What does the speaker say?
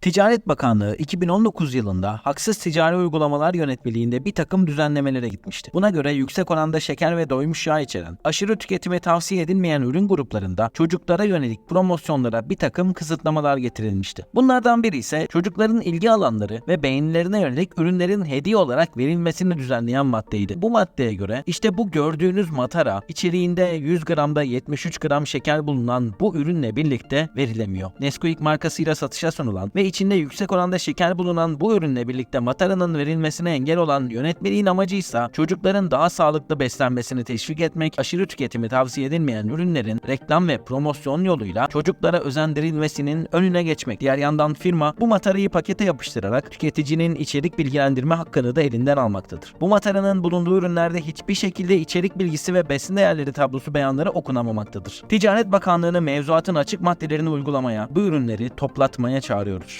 Ticaret Bakanlığı 2019 yılında haksız ticari uygulamalar yönetmeliğinde bir takım düzenlemelere gitmişti. Buna göre yüksek oranda şeker ve doymuş yağ içeren, aşırı tüketime tavsiye edilmeyen ürün gruplarında çocuklara yönelik promosyonlara bir takım kısıtlamalar getirilmişti. Bunlardan biri ise çocukların ilgi alanları ve beğenilerine yönelik ürünlerin hediye olarak verilmesini düzenleyen maddeydi. Bu maddeye göre işte bu gördüğünüz matara içeriğinde 100 gramda 73 gram şeker bulunan bu ürünle birlikte verilemiyor. Nesquik markasıyla satışa sunulan ve içinde yüksek oranda şeker bulunan bu ürünle birlikte mataranın verilmesine engel olan yönetmeliğin amacıysa çocukların daha sağlıklı beslenmesini teşvik etmek, aşırı tüketimi tavsiye edilmeyen ürünlerin reklam ve promosyon yoluyla çocuklara özendirilmesinin önüne geçmek. Diğer yandan firma bu matarayı pakete yapıştırarak tüketicinin içerik bilgilendirme hakkını da elinden almaktadır. Bu mataranın bulunduğu ürünlerde hiçbir şekilde içerik bilgisi ve besin değerleri tablosu beyanları okunamamaktadır. Ticaret Bakanlığı'nı mevzuatın açık maddelerini uygulamaya, bu ürünleri toplatmaya çağırıyoruz.